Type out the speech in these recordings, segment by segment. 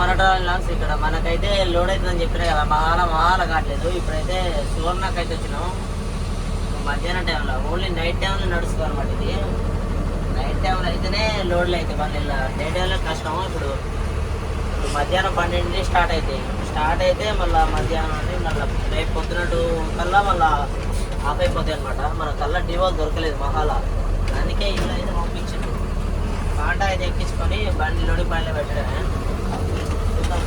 మనటం longs ఇక్కడ. మనకైతే load అవుతుందని చెప్పినా కదా మహాల మహాల కావట్లేదు ఇప్పుడైతే సువర్ణకైతే వచ్చినాం. మధ్యాహ్నం టైంలో ఓన్లీ నైట్ టైంలో నడుస్తుంది అనమాట ఇది. నైట్ టైంలో అయితేనే లోడ్లు అవుతాయి మళ్ళీ డే టైంలో కష్టం ఇప్పుడు. ఇప్పుడు మధ్యాహ్నం పన్నెండు స్టార్ట్ అవుతాయి స్టార్ట్ అయితే మళ్ళీ మధ్యాహ్నం నుండి మళ్ళీ రేపు పొద్దునట్టు కల్లా మళ్ళీ ఆఫ్ అయిపోతాయి అనమాట మన కల్లా డివోల్ దొరకలేదు మహాల. అందుకే ఇలా అయితే పంపించారు కాంటా అయితే ఎక్కించుకొని బండి లోడి పైన పెట్టడమే.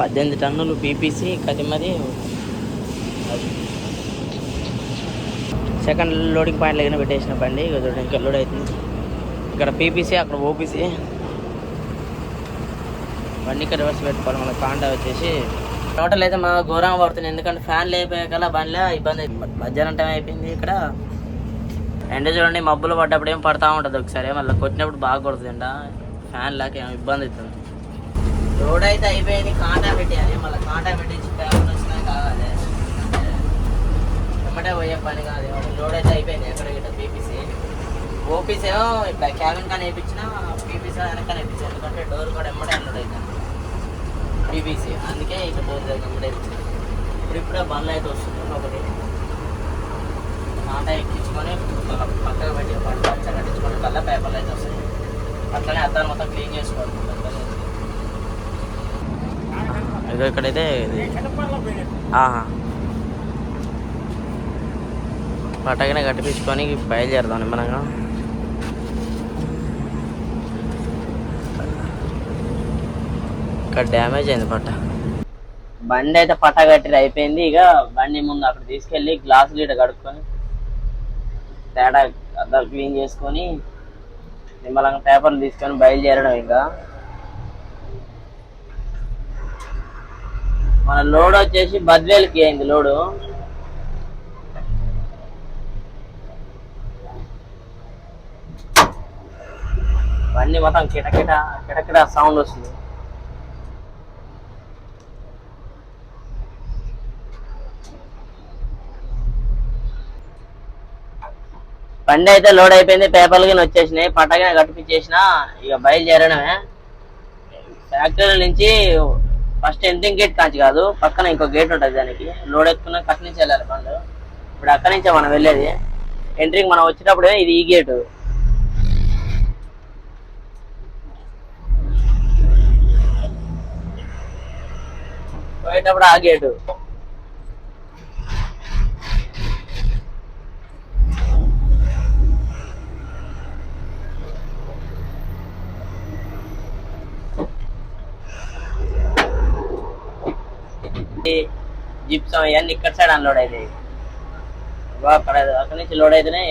పద్దెనిమిది టన్నులు పీపీసీ కదిమది సెకండ్ లోడింగ్ పాయింట్ దగ్గర పెట్టేసిన బండి. చూడండి ఇంకా లోడ్ అవుతుంది. ఇక్కడ పీపీసీ అక్కడ ఓపీసీ. బండి ఇక్కడ రివర్స్ పెట్టుకోవాలి. మన కాండా వచ్చేసి. టోటల్ అయితే మా ఘోరంగా పడుతుంది. ఎందుకంటే ఫ్యాన్ లేకపోయాకల్లా బండిలో ఇబ్బంది అవుతుంది మధ్యాహ్నం టైం అయిపోయింది ఇక్కడ. ఎండ చూడండి మబ్బులు పడ్డప్పుడు ఏం పడతా ఉంటుంది ఒకసారి. మళ్ళీ కొట్టినప్పుడు బాగా కొడుతుంది ఎండ ఫ్యాన్ లేక ఇబ్బంది అవుతుంది. రోడ్ అయితే అయిపోయింది కాంటా పెట్టాలి మళ్ళీ కాంటా పెట్టించి పేపర్ వచ్చినా కావాలి. ఎమ్మటే పోయే పని కాదు. రోడ్ అయితే అయిపోయింది ఎక్కడ గిట్ట పీపీసీ ఓపీసీ ఏమో ఇప్పుడు క్యాబిన్ కానీ వేయించినా పీపీసీ వెనక వేయించాను ఎందుకంటే డోర్ కూడా ఎమ్మటే అన్నది అయితే పీపీసీ అందుకే ఇక డోర్ దగ్గర ఎమ్మటే ఇప్పుడు ఇప్పుడే బండ్లు అయితే వస్తుంది ఒకటి. కాంటా ఎక్కించుకొని పక్కకు పెట్టి పంట పచ్చ కట్టించుకొని కల్లా పేపర్లు అయితే వస్తాయి. అట్లనే అద్దాలు మొత్తం క్లీన్ చేసుకోవాలి. ఇదిగో ఇక్కడైతే ఇది. ఆహా. కట్టిపించుకొని బయలుదేరుదాం నిమ్మనంగా ఇక్కడ డ్యామేజ్ అయింది పట్ట. బండి అయితే పట్ట కట్టి అయిపోయింది. ఇక బండి ముందు అక్కడ తీసుకెళ్ళి గ్లాసులు ఇట కడుక్కొని తేడా క్లీన్ చేసుకొని నిమ్మలంగా పేపర్లు తీసుకొని బయలుదేరడం ఇంకా మన లోడ్ వచ్చేసి బద్వేలుకి అయింది లోడు. బండి మొత్తం కిటకిట కిటకిట సౌండ్ వస్తుంది. బండి అయితే లోడ్ అయిపోయింది పేపర్లు కానీ వచ్చేసినాయి. పట్టగానే కట్టిపించేసిన ఇక బయలుదేరడమే. ఫ్యాక్టరీ నుంచి ఫస్ట్ ఎంట్రింగ్ గేట్ కాంచి కాదు పక్కన ఇంకో గేట్ ఉంటుంది దానికి. లోడ్ ఎక్కుతున్నా కట్ నుంచి వెళ్ళాలి బండ్లు. ఇప్పుడు అక్కడి నుంచే మనం వెళ్ళేది. ఎంట్రింగ్ మనం వచ్చేటప్పుడే ఇది ఈ గేటు. పోయేటప్పుడు ఆ గేటు. జిప్సం ఇవన్నీ ఇక్కడ సైడ్ అన్లోడ్ అవుతాయి అక్కడ అక్కడ నుంచి లోడ్ అయితేనే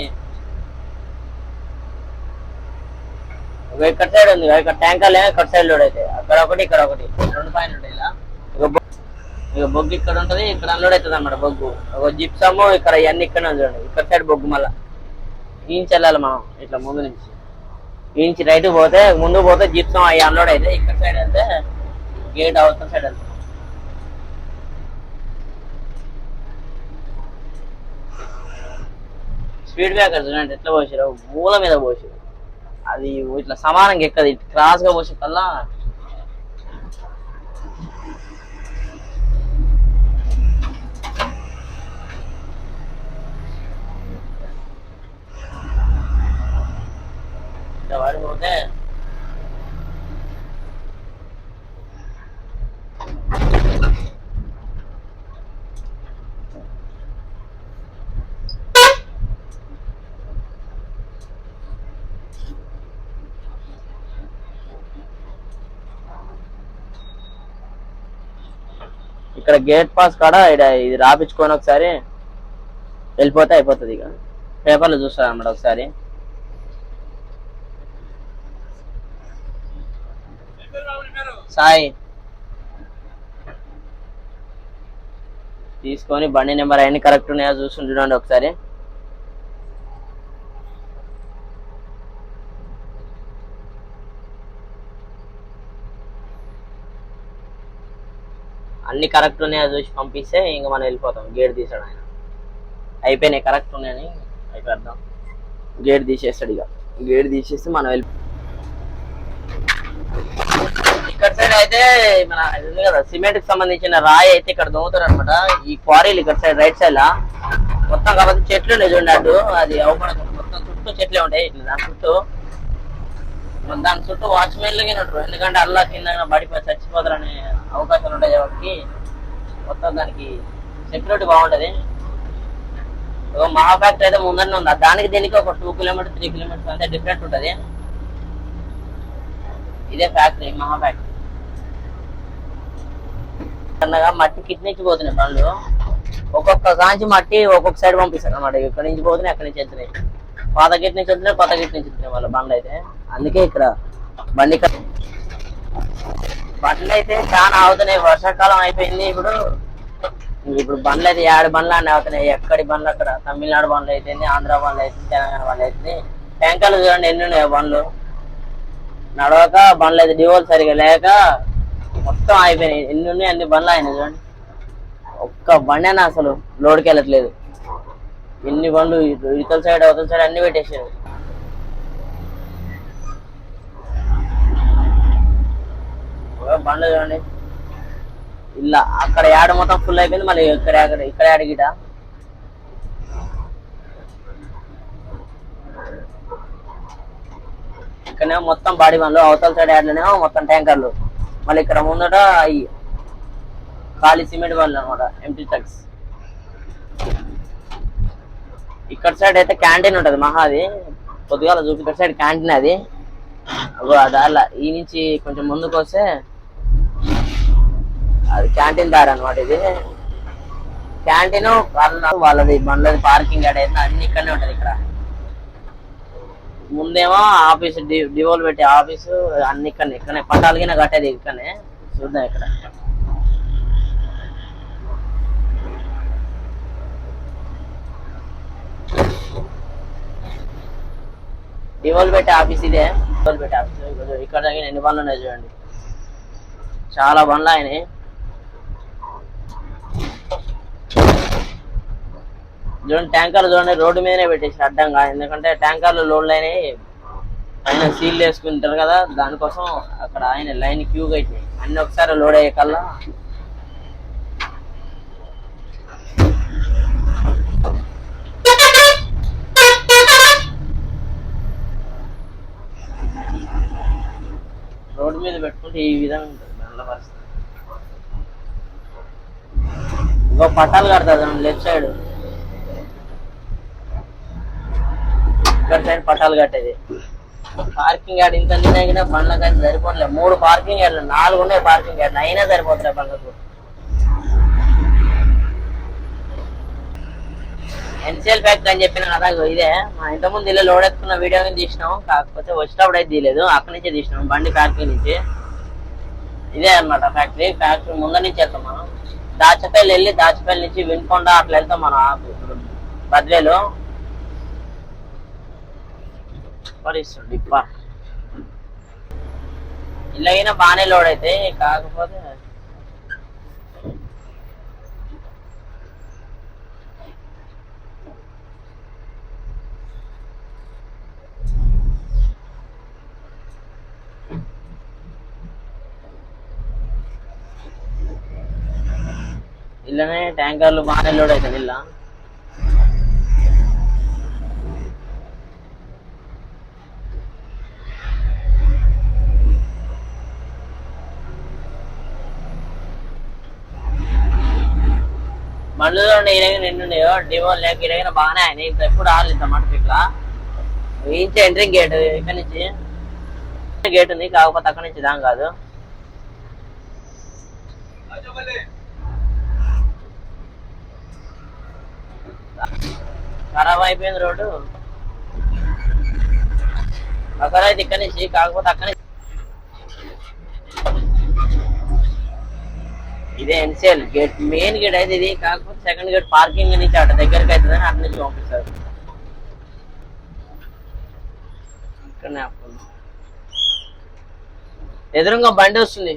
ఇక్కడ సైడ్ ఉంది ఇక్కడ ట్యాంకర్లు ఏమో ఇక్కడ సైడ్ లోడ్ అవుతాయి అక్కడ ఒకటి ఇక్కడ ఒకటి. రెండు పాయింట్లు ఉంటాయి ఇలా. ఇక బొగ్గు ఇక్కడ ఉంటుంది ఇక్కడ అన్లోడ్ అవుతుంది అన్నమాట బొగ్గు. ఒక జిప్సము ఇక్కడ ఇవన్నీ ఇక్కడ చూడండి. ఇక్కడ సైడ్ బొగ్గు మళ్ళా. ఈంచి వెళ్ళాలి మనం ఇట్లా ముందు నుంచి. ఈంచి రైట్ పోతే ముందు పోతే జిప్సం అవి అన్లోడ్ అయితే ఇక్కడ సైడ్ వెళ్తే గేట్ అవతల సైడ్ వెళ్తాం స్పీడ్ బ్రేకర్ చూడండి ఎట్లా పోసారు మూల మీద పోసారు అది ఇట్లా సమానంగా ఎక్కదు క్రాస్గా పోసే కల్లా ఇట్లా పడిపోతే ఇక్కడ గేట్ పాస్ కాడ ఈడ ఇది రాపించుకొని ఒకసారి వెళ్ళిపోతే అయిపోతుంది ఇక. పేపర్లు చూస్తారు అన్నమాట ఒకసారి. సాయి. తీసుకొని బండి నెంబర్ అన్ని కరెక్ట్ ఉన్నాయో చూసుకుని చూడండి ఒకసారి. అన్ని కరెక్ట్ ఉన్నాయో చూసి పంపిస్తే ఇంకా మనం వెళ్ళిపోతాం. గేట్ తీసాడు ఆయన. అయిపోయినాయి కరెక్ట్ ఉన్నాయని అయిపోద్దాం. గేట్ తీసేస్తాడు ఇక. గేట్ తీసేస్తే మనం వెళ్ళి ఇక్కడ సైడ్ అయితే మన ఉంది కదా సిమెంట్కి సంబంధించిన రాయి అయితే ఇక్కడ దొంగతారు అనమాట ఈ క్వారీలు ఇక్కడ సైడ్ రైట్ సైడ్ లా. మొత్తం కాబట్టి చెట్లు ఉన్నాయి చూడండి అడ్డు అది అవ్వకుండా మొత్తం చుట్టూ చెట్లే ఉంటాయి. దాని చుట్టూ మన దాని చుట్టూ వాచ్మెన్లు ఉంటారు. ఎందుకంటే అల్లా కింద చచ్చిపోతారు చచ్చిపోతారనే అవకాశాలు ఉంటాయి కాబట్టి మొత్తం దానికి సెక్యూరిటీ బాగుంటది. ఇగో మహా ఫ్యాక్టరీ అయితే ముందరనే ఉంది. దానికి దీనికి ఒక టూ కిలోమీటర్ త్రీ కిలోమీటర్స్ అంతే డిఫరెంట్ ఉంటుంది. ఇదే ఫ్యాక్టరీ మహా ఫ్యాక్టరీ. అన్నగా మట్టి కిట్ నుంచి పోతున్నాయి పనులు ఒక్కొక్క కాంచి మట్టి ఒక్కొక్క సైడ్ పంపిస్తారు అనమాట ఇక్కడ నుంచి పోతున్నాయి అక్కడి నుంచి వెళ్తున్నాయి. పాత గిట్ నుంచి వెళ్తున్నాయి కొత్త గిట్ నుంచి వెళ్తున్నాయి వాళ్ళ బండ్లు అయితే. అందుకే ఇక్కడ బండి బండ్లు అయితే చాలా అవుతున్నాయి. వర్షాకాలం అయిపోయింది ఇప్పుడు. ఇప్పుడు బండ్లు అయితే ఏడు బండ్లు అన్నీ అవుతున్నాయి. ఎక్కడి బండ్లు అక్కడ? తమిళనాడు బండ్లు అయితే ఆంధ్ర బండ్లు అయితే తెలంగాణ బండ్లు అయితే టెంకాయలు చూడండి ఎన్ని ఉన్నాయి బండ్లు. నడవక బండ్లు అయితే డివోల్ సరిగా లేక మొత్తం అయిపోయినాయి. ఎన్ని ఉన్నాయి? అన్ని బండ్లు అయినాయి చూడండి. ఒక్క బండి అయినా అసలు లోడ్కి వెళ్ళట్లేదు. ఎన్ని బండ్లు ఇతల సైడ్ అవతల సైడ్ అన్ని పెట్టేసారు బండ్లు చూడండి. ఇలా అక్కడ యాడ మొత్తం ఫుల్ అయిపోయింది. మళ్ళీ ఇక్కడ అక్కడ ఇక్కడ యాడ గిట. ఇక్కడనేమో మొత్తం బాడీ బండ్లు అవతల సైడ్ యాడ్లనేమో మొత్తం ట్యాంకర్లు. మళ్ళీ ఇక్కడ ముందట ఖాళీ సిమెంట్ బండ్లు అనమాట ఎంటీ ట్రక్స్ ఇక్కడ సైడ్ అయితే క్యాంటీన్ ఉంటది మహాది. పొద్దుగాల చూపి ఇక్కడ సైడ్ క్యాంటీన్ అది. అగో ఈ నుంచి కొంచెం ముందుకు వస్తే అది క్యాంటీన్ దారి అనమాట ఇది. క్యాంటీన్ వాళ్ళ వాళ్ళది బండ్లది పార్కింగ్ యాడ్ అయితే అన్ని ఇక్కడనే ఉంటది ఇక్కడ. ముందేమో ఆఫీస్ డివోల్ పెట్టే ఆఫీసు అన్ని ఇక్కడనే ఇక్కడనే పట్టాలకి కట్టేది ఇక్కడనే. చూద్దాం ఇక్కడ. డివోల్ పెట్టే ఆఫీస్ ఇదే. డివోల్ పెట్టే ఆఫీస్ ఇక్కడ తగిన ఎన్ని బండ్లు ఉన్నాయి చూడండి. చాలా బండ్లు అయినాయి చూడండి ట్యాంకర్లు చూడండి రోడ్డు మీదనే పెట్టేసి అడ్డంగా. ఎందుకంటే ట్యాంకర్లు లోడ్లు అయినాయి. ఆయన సీల్ వేసుకుంటారు కదా దానికోసం అక్కడ ఆయన లైన్ క్యూ అయినాయి అన్ని ఒకసారి లోడ్ అయ్యే కల్లా రోడ్డు మీద పెట్టుకుంటే ఈ విధంగా ఉంటుంది బండ్ల పరిస్థితి. ఇంకో పట్టాలు కడతారు లెఫ్ట్ సైడ్ ఇక్కడ సైడ్ పట్టాలు కట్టేది. పార్కింగ్ యార్డ్ ఇంత నిన్న బండ్లకైనా అయితే సరిపోవట్లేదు మూడు పార్కింగ్ యార్డ్లు నాలుగు ఉన్నాయి పార్కింగ్ యార్డ్లు అయినా సరిపోతున్నాయి బండ్లకు. ఎన్సిఎల్ ఫ్యాక్టరీ అని చెప్పిన కదా ఇదే. మా ఇంతకుముందు ఇల్లు లోడ్ ఎత్తుకున్న వీడియో తీసినాం. కాకపోతే వచ్చినప్పుడు అయితే తీయలేదు. అక్కడి నుంచే తీసినాం బండి ఫ్యాక్టరీ నుంచి. ఇదే అన్నమాట ఫ్యాక్టరీ ఫ్యాక్టరీ ముందర నుంచి వెళ్తాం మనం. దాచపల్లి వెళ్ళి దాచపల్లి నుంచి వినుకొండ అట్లా వెళ్తాం మనం ఆ బద్వేలు. ఇప్ప. బాగానే లోడ్ అయితే కాకపోతే ఇలానే ట్యాంకర్లు బాగానే లోడ్ అవుతుంది ఇలా మండులో ఇరగ నిండుండేవో డివో లేక ఇరగిన బాగానే ఆయన ఇంత ఎప్పుడు రాలేదు అన్నమాట ఇట్లా. ఇంచే ఎంట్రీ గేట్ ఇక్కడ నుంచి. గేట్ ఉంది కాకపోతే అక్కడి నుంచి దాం కాదు. ఖరాబ్ అయిపోయింది రోడ్డు. అక్కడ అయితే ఇక్కడ నుంచి కాకపోతే అక్కడ నుంచి. ఇదే ఎన్సిఎల్ గేట్ మెయిన్ గేట్ అయితే ఇది కాకపోతే సెకండ్ గేట్ పార్కింగ్ నుంచి అటు దగ్గరికి అవుతుందని అటు నుంచి పంపిస్తారు. ఇక్కడనే ఎదురుగా బండి వస్తుంది.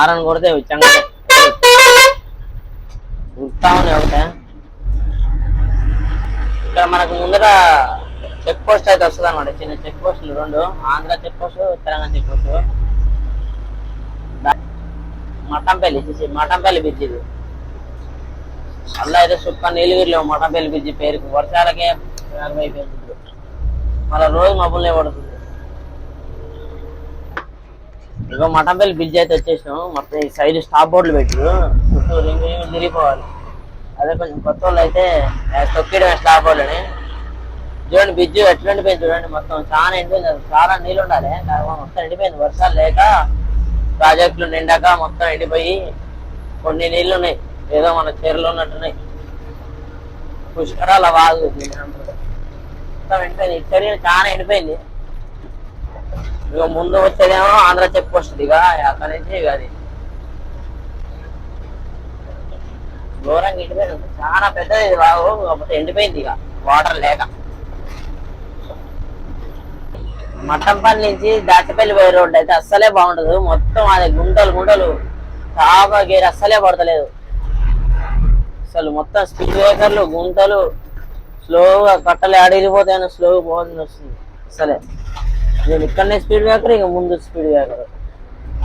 ఆరని కొడితే చంగ ఉరుకుతా ఒకటే ఇక్కడ మనకు ముందర చెక్ పోస్ట్ అయితే వస్తుంది అనమాట చిన్న చెక్ పోస్టులు రెండు. Andhra check post Telangana check post. Mathampalli చూసి మఠంపల్లి బ్రిడ్జ్ ఇది. అలా అయితే సుక్క నీలగిరిలో మఠంపల్లి బ్రిడ్జ్ పేరుకు. వర్షాలకే అయిపోయింది మళ్ళీ రోజు మబ్బులే పడుతుంది. ఇగో మఠంపల్లి బ్రిడ్జ్ అయితే వచ్చేసినాం. మొత్తం ఈ సైడ్ స్టాప్ బోర్డులు పెట్టు. చుట్టూ తిరిగిపోవాలి అదే కొంచెం కొత్త వాళ్ళు అయితే ఆ తొక్కిడమే స్టాప్ బోర్డుని చూడండి బ్రిడ్జ్ ఎట్లా ఎండిపోయింది చూడండి మొత్తం. చాలా ఎండిపోయింది చాలా నీళ్ళు ఉండాలి. మొత్తం ఎండిపోయింది. వర్షాలు లేక ప్రాజెక్టులు నిండాక మొత్తం ఎండిపోయి కొన్ని నీళ్ళు ఉన్నాయి. ఏదో మన చెరువులు ఉన్నట్టున్నాయి. పుష్కరాల వాగు మొత్తం ఎండిపోయింది. చర్యలు సైడ్ చాలా ఎండిపోయింది. ఇక ముందు వచ్చేదేమో ఆంధ్ర చెక్ పోస్ట్ ఇక అక్కడ నుంచి ఇక అది ఘోరంగా ఎండిపోయింది. చాలా పెద్దది ఇది బాగు కాకపోతే ఎండిపోయింది ఇక. వాటర్ లేక. మట్టంపల్లి నుంచి దాచపల్లి పోయే రోడ్డు అయితే అస్సలే బాగుండదు. మొత్తం అది గుంటలు గుంటలు. చాలా గేర్ అస్సలే పడతలేదు. అసలు మొత్తం స్పీడ్ బ్రేకర్లు గుంటలు. స్లోగా కట్టలే అడిగిపోతాయని స్లోగా పోవాల్సి వస్తుంది. అసలే నేను ఇక్కడనే స్పీడ్ బ్రేకర్ ఇక ముందు స్పీడ్ బ్రేకర్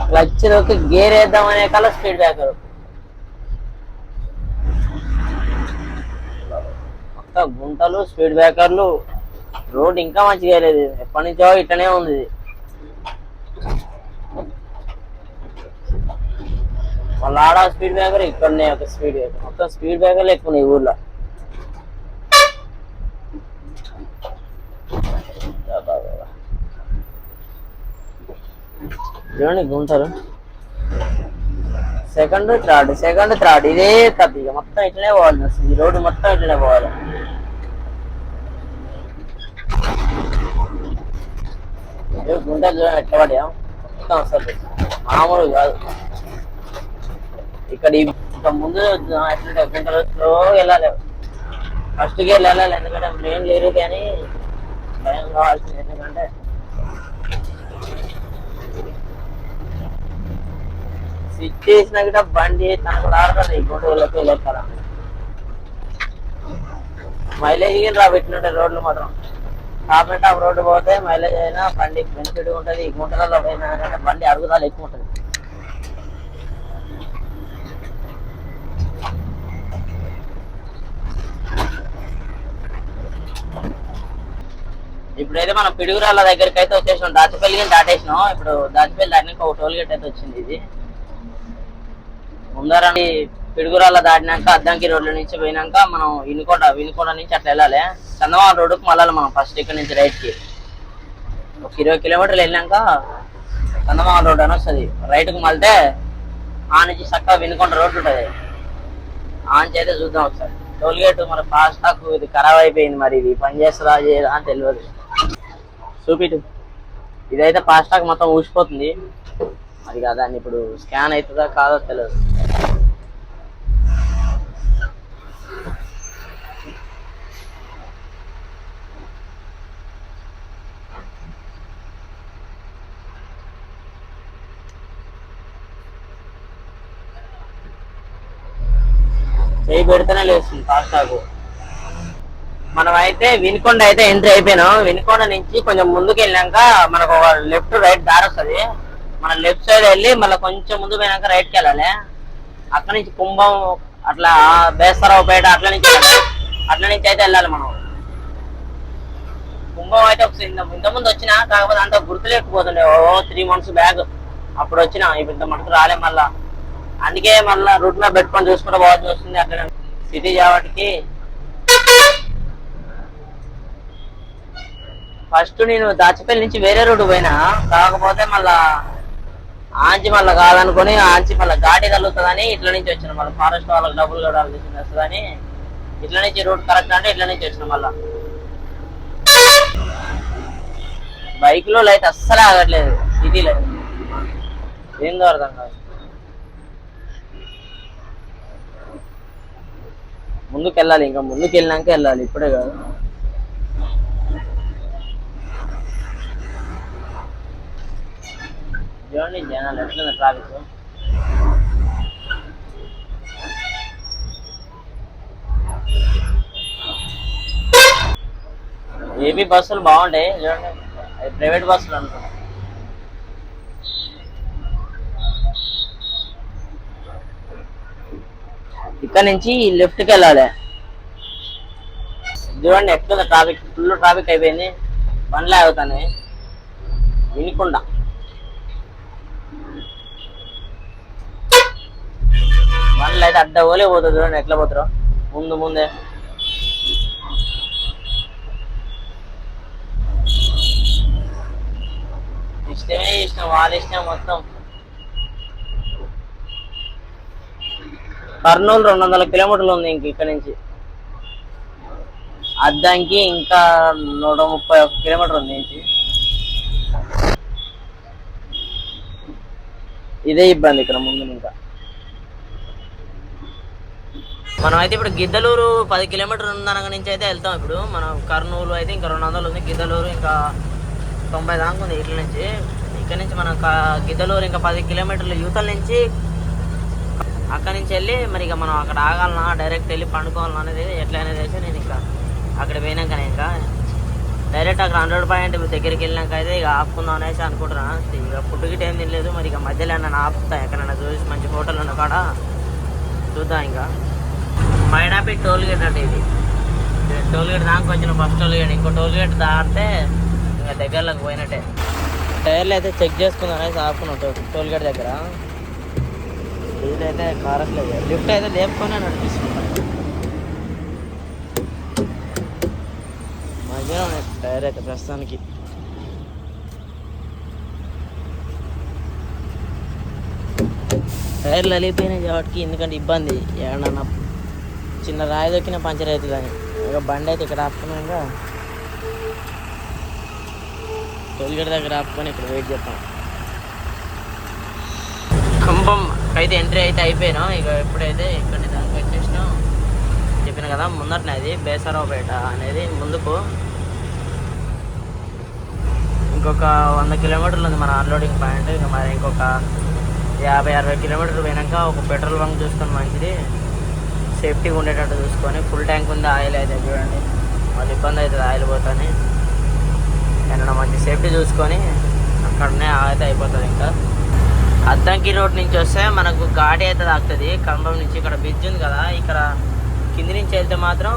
క్లచ్లోకి గేర్ వేద్దామనే కల స్పీడ్ బ్రేకర్ మొత్తం గుంటలు స్పీడ్ బ్రేకర్లు రోడ్ ఇంకా మంచిగా లేదు ఎప్పటి నుంచో ఇట్లనే ఉంది. ఇది. ఆడ స్పీడ్ బ్రేకర్ ఇక్కడనే ఒక స్పీడ్ బ్రేకర్ మొత్తం స్పీడ్ బ్రేకర్లు ఎక్కువ ఉన్నాయి ఈ ఊర్లో. చూడండి గుంటలు సెకండ్ థర్డ్ సెకండ్ థర్డ్ ఇదే తప్ప ఇక మొత్తం ఇట్లనే పోవాలి అసలు ఈ రోడ్డు మొత్తం ఇట్లనే పోవాలి. గుంటారు గుంటలు చూడండి ఎట్లా మొత్తం అసలు మామూలు కాదు. ఇక్కడ ఈ- ముందు ఎట్లా గుంటలు స్లో వెళ్ళాలి. ఫస్ట్ వెళ్ళాలి ఎందుకంటే బ్రెయిన్ లేరు కానీ భయం కావాల్సింది. ఎందుకంటే స్విచ్ చేసినా కూడా బండి తనకు ఆడుతుంది గుంటూరులోకి మైలేజ్ గిన్ రాబెట్టినట్టే రోడ్లు మాత్రం. కాబట్టి ఆ రోడ్డు పోతే మైలేజ్ అయినా బండి బెనిఫిట్ ఉంటుంది. గుంటలలో పోయినా బండి అడుగుదాలు ఎక్కువ ఉంటుంది. ఇప్పుడైతే మనం పిడుగురాళ్ళ దగ్గరికి అయితే వచ్చేసినాం. దాచిపల్లి కానీ దాటేసినాం. ఇప్పుడు దాచిపల్లి దాటినాక ఒక టోల్ గేట్ అయితే వచ్చింది ఇది. ముందర పిడుగురాల దాటినాక అద్దంకి రోడ్ల నుంచి పోయినాక మనం వినుకొండ వినుకొండ నుంచి అట్లా వెళ్ళాలి. చందమామ రోడ్డుకు మళ్ళాలి మనం ఫస్ట్ ఇక్కడ నుంచి రైట్కి. ఒక ఇరవై కిలోమీటర్లు వెళ్ళాక చందమామ రోడ్ అని వస్తుంది. రైట్కు మళ్తే ఆ నుంచి చక్కగా వినుకొండ రోడ్డు ఉంటుంది. ఆన్ నుంచి అయితే చూద్దాం ఒకసారి. టోల్ గేట్ మన ఫాస్టాగ్ ఇది ఖరాబ్ అయిపోయింది మరి ఇది. పని చేస్తుందా చేయదా అని తెలియదు. చూపిటు. ఇదైతే ఫాస్టాక్ మొత్తం ఊసిపోతుంది. అది కాదా? దాన్ని ఇప్పుడు స్కాన్ అవుతుందా కాదో తెలియదు. చేయి పెడితేనే లేస్తుంది ఫాస్టాగ్ మనం అయితే వినుకొండ అయితే ఎంట్రీ అయిపోయినాం. వినుకొండ నుంచి కొంచెం ముందుకు వెళ్ళాక మనకు ఒక లెఫ్ట్ రైట్ దారి వస్తుంది. మన లెఫ్ట్ సైడ్ వెళ్ళి మళ్ళీ కొంచెం ముందు పోయినాక రైట్కి వెళ్ళాలి. అక్కడ నుంచి కుంభం అట్లా బేసరావుపేట అట్లా నుంచి వెళ్ళాలి. అట్లా నుంచి అయితే వెళ్ళాలి మనం. కుంభం అయితే ఒకసారి ఇంతకుముందు ముందు వచ్చిన కాకపోతే అంత గుర్తులేకపోతుండే ఓ త్రీ మంత్స్ బ్యాగ్ అప్పుడు వచ్చిన ఇప్పుడు ఇంత మటుకు రాలే మళ్ళా. అందుకే మళ్ళా రూట్ మ్యాప్ పెట్టుకొని చూసుకుంటే పోవాల్సి వస్తుంది అక్కడ. సిటీ కాబట్టి. ఫస్ట్ నేను దాచిపల్లి నుంచి వేరే రోడ్డు పోయినా. కాకపోతే మళ్ళా ఆంచి మళ్ళీ కాదనుకుని ఆంచి మళ్ళీ ఘాటి కలుగుతుందని ఇట్లా నుంచి వచ్చిన మళ్ళీ ఫారెస్ట్ వాళ్ళకి డబ్బులు కూడా వస్తుందని ఇట్లా నుంచి రూట్ కరెక్ట్ అంటే ఇట్లా నుంచి వచ్చిన మళ్ళా బైక్లో లైట్ అస్సలు ఆగట్లేదు సిటీలో. ఏందో అర్థం కాదు. ముందుకు వెళ్ళాలి ఇంకా ముందుకు వెళ్ళినాక వెళ్ళాలి ఇప్పుడే కాదు. చూడండి జనాలు ఎట్లుంది ట్రాఫిక్ ఏపీ బస్సులు బాగుంటాయి చూడండి. అవి ప్రైవేట్ బస్సులు అనుకున్నా ఇక్కడ నుంచి లెఫ్ట్కి వెళ్ళాలి. చూడండి ఎట్లుంది ట్రాఫిక్ ఫుల్ ట్రాఫిక్ అయిపోయింది. బండ్లే అవుతాయి వినుకుండా బండ్లు అయితే అడ్డ ఓలే పోతుంది చూడండి ఎట్లా పోతారో. ముందు ముందే. ఇష్టమే ఇష్టం వాళ్ళ ఇష్టం మొత్తం. కర్నూలు రెండు వందల కిలోమీటర్లు ఉంది ఇంక ఇక్కడ నుంచి. అద్దంకి ఇంకా నూట ముప్పై ఒక కిలోమీటర్ ఉంది నుంచి ఇదే ఇబ్బంది ఇక్కడ ముందు ఇంకా. మనం అయితే ఇప్పుడు గిద్దలూరు పది కిలోమీటర్ ఉందనగా నుంచి అయితే వెళ్తాం ఇప్పుడు. మనం కర్నూలు అయితే ఇంకా రెండు వందలు ఉంది. గిద్దలూరు ఇంకా తొంభై దాకా ఉంది ఇట్ల నుంచి. ఇక్కడ నుంచి మనం గిద్దలూరు ఇంకా పది కిలోమీటర్లు యూతల నుంచి అక్కడి నుంచి వెళ్ళి మరి ఇక మనం అక్కడ ఆగాలనా డైరెక్ట్ వెళ్ళి పండుకోవాలనా అనేది ఎట్లా అనేది అయితే నేను ఇంకా అక్కడ పోయినాకనే ఇంకా డైరెక్ట్ అక్కడ హండ్రెడ్ పాయింట్ దగ్గరికి వెళ్ళినాక అయితే ఇక ఆపుకుందాం అనేసి అనుకుంటున్నాను ఇక ఫుడ్ గిట్ ఏం తినలేదు. మరి ఇక మధ్యలో నన్ను ఆపుతా. ఎక్కడైనా చూసి మంచి హోటల్ ఉన్న కాడ చూద్దాం ఇంకా. మైనాపి టోల్ గేట్ అంటే ఇది. టోల్ గేట్ దాకా వచ్చిన ఫస్ట్ టోల్ గేట్ ఇంకో టోల్ గేట్ దాటితే ఇంకా దగ్గరలోకి పోయినట్టే. టైర్లు అయితే చెక్ చేసుకుందాం అనేసి ఆపుకున్నాం టోల్ గేట్ దగ్గర. డీజిల్ అయితే కారట్లేదు లిఫ్ట్ అయితే లేపుకొని నడిపిస్తుంది. మంచిగా ఉన్నాయి టైర్ అయితే ప్రస్తుతానికి. టైర్లు అలిగిపోయినాయి కాబట్టి ఎందుకంటే ఇబ్బంది. ఏమన్నా చిన్న రాయి దొక్కిన పంచర్ అవుతుందని ఇక బండి అయితే ఇక్కడ ఆపుకున్నాక టోల్గేట్ దగ్గర ఆపుకొని ఇక్కడ వెయిట్ చేస్తాం కుంభం అయితే ఎంట్రీ అయితే అయిపోయినాం. ఇక ఎప్పుడైతే ఇక్కడ దానికి వచ్చేసినాం చెప్పిన కదా ముందటనే అది బేసరావుపేట అనేది ముందుకు. ఇంకొక వంద కిలోమీటర్లు ఉంది మన అన్లోడింగ్ పాయింట్ ఇక మరి ఇంకొక యాభై అరవై కిలోమీటర్లు పోయినాక ఒక పెట్రోల్ బంక్ చూసుకొని మంచిది. సేఫ్టీగా ఉండేటట్టు చూసుకొని ఫుల్ ట్యాంక్ ఉంది ఆయిల్ అయితే చూడండి. మళ్ళీ ఇబ్బంది అవుతుంది ఆయిల్ పోతాని. ఏమన్నా మంచి సేఫ్టీ చూసుకొని అక్కడనే అయితే అయిపోతుంది ఇంకా. అద్దంకి రోడ్ నుంచి వస్తే మనకు గాడి అయితే తాకుతుంది. కంబం నుంచి ఇక్కడ బ్రిడ్జ్ ఉంది కదా ఇక్కడ కింది నుంచి వెళ్తే మాత్రం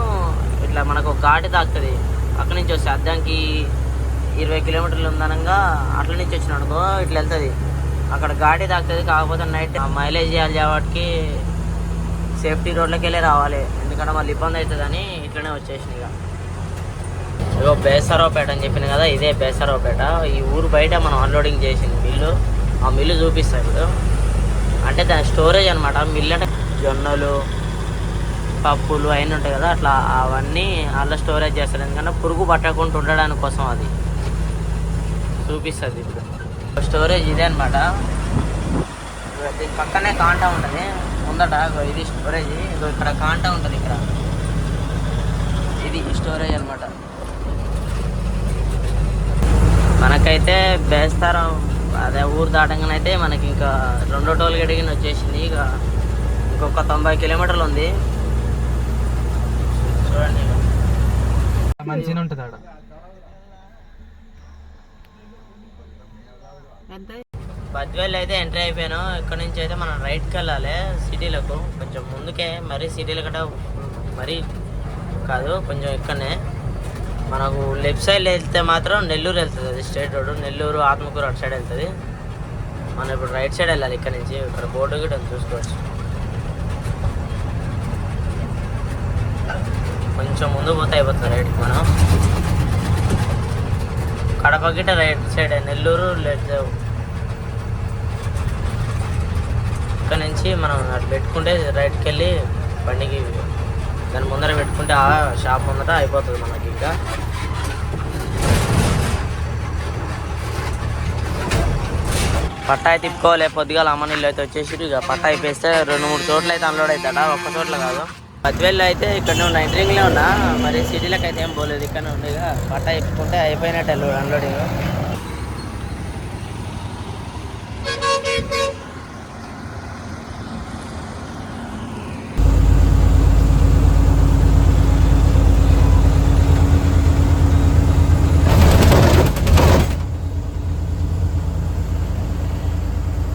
ఇట్లా మనకు ఒక ఘాటి తాకుతుంది. అక్కడి నుంచి వస్తే అద్దంకి ఇరవై కిలోమీటర్లు ఉందనంగా అట్ల నుంచి వచ్చిన అనుకో ఇట్లా వెళ్తుంది. అక్కడ ఘాటి తాకుతుంది కాకపోతే నైట్ మైలేజ్ చేయాలి కాబట్టి సేఫ్టీ రోడ్లోకి వెళ్ళి రావాలి. ఎందుకంటే మళ్ళీ ఇబ్బంది అవుతుందని ఇట్లనే వచ్చేసింది ఇక. ఇగో బేసరావుపేట అని చెప్పిన కదా ఇదే బేసరావుపేట. ఈ ఊరు బయట మనం అన్లోడింగ్ చేసింది మిల్లు ఆ మిల్లు చూపిస్తా ఇప్పుడు. అంటే దాని స్టోరేజ్ అనమాట మిల్లు అంటే జొన్నలు పప్పులు అయిన ఉంటాయి కదా అట్లా అవన్నీ అలా స్టోరేజ్ చేస్తారు. ఎందుకంటే పురుగు పట్టకుండా ఉండడానికి కోసం అది. చూపిస్తుంది ఇప్పుడు. స్టోరేజ్ ఇదే అనమాట దీని పక్కనే కాంటా ఉంటుంది. ముందట ఇది స్టోరేజ్ ఇగో ఇక్కడ కాంటా ఉంటుంది ఇక్కడ. ఇది స్టోరేజ్ అనమాట మనకైతే బేస్తారం అదే ఊరు దాటంగానైతే మనకి ఇంకా రెండో టోల్ గడిగిన వచ్చేసింది. ఇక ఇంకొక తొంభై కిలోమీటర్లు ఉంది. చూడండి. మంచిగా ఉంటుంది ఆడ. బద్వేల్ అయితే ఎంటర్ అయిపోయాను. ఇక్కడ నుంచి అయితే మనం రైట్కి వెళ్ళాలి సిటీలకు. కొంచెం ముందుకే మరీ సిటీల కంటే మరీ కాదు కొంచెం ఇక్కడనే. మనకు లెఫ్ట్ సైడ్ వెళ్తే మాత్రం నెల్లూరు వెళ్తుంది అది స్టేట్ రోడ్ నెల్లూరు ఆత్మకూరు అటు సైడ్ వెళ్తుంది. మనం ఇప్పుడు రైట్ సైడ్ వెళ్ళాలి ఇక్కడ నుంచి. ఇక్కడ బోర్డు కూడా చూసుకోవచ్చు. కొంచెం ముందు పోతే అయిపోతుంది రైట్కి మనం. కడప గిట్ట రైట్ సైడ్ నెల్లూరు లెఫ్ట్ ఇక్కడ నుంచి మనం అటు పెట్టుకుంటే రైట్కి వెళ్ళి బండికి దాని ముందర పెట్టుకుంటే ఆ షాప్ ముందర అయిపోతుంది మనకి ఇంకా. పట్టాయి తిప్పుకోవాలి పొద్దుగాల అమ్మ నీళ్ళు అయితే వచ్చేసి ఇక పట్టా పేస్తే రెండు మూడు చోట్ల అయితే అన్లోడ్ అవుతాడా? ఒక్క చోట్ల కాదు. పదివేలు అయితే ఇక్కడ ఉన్న ఎంట్రింగ్లో ఉన్నా మరి సిటీలకు అయితే ఏం పోలేదు ఇక్కడ ఉండేగా పట్టా ఇప్పుకుంటే అయిపోయినట్టు అన్లోడింగ్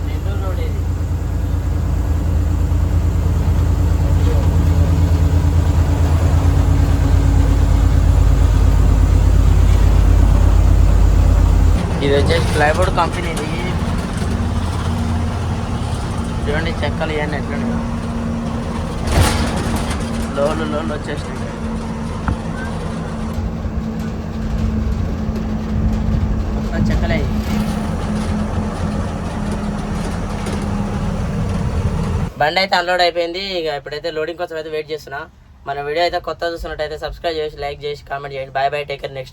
నెల్లూరు రోడ్ ఇది ఇది వచ్చేసి ప్లైవుడ్ కంపెనీది చూడండి చెక్కలు ఇవన్నీ ఎట్లున్నాయి. లోన్లు లోన్లు వచ్చేసినాయి. మొత్తం చెక్కలే. బండి అయితే అన్లోడ్ అయిపోయింది. ఇక ఇప్పుడైతే లోడింగ్ కోసం అయితే వెయిట్ చేస్తున్నా. మన వీడియో అయితే కొత్త చూస్తున్నట్టయితే సబ్స్క్రైబ్ చేసి లైక్ చేసి కామెంట్ చేయండి. Bye bye taker next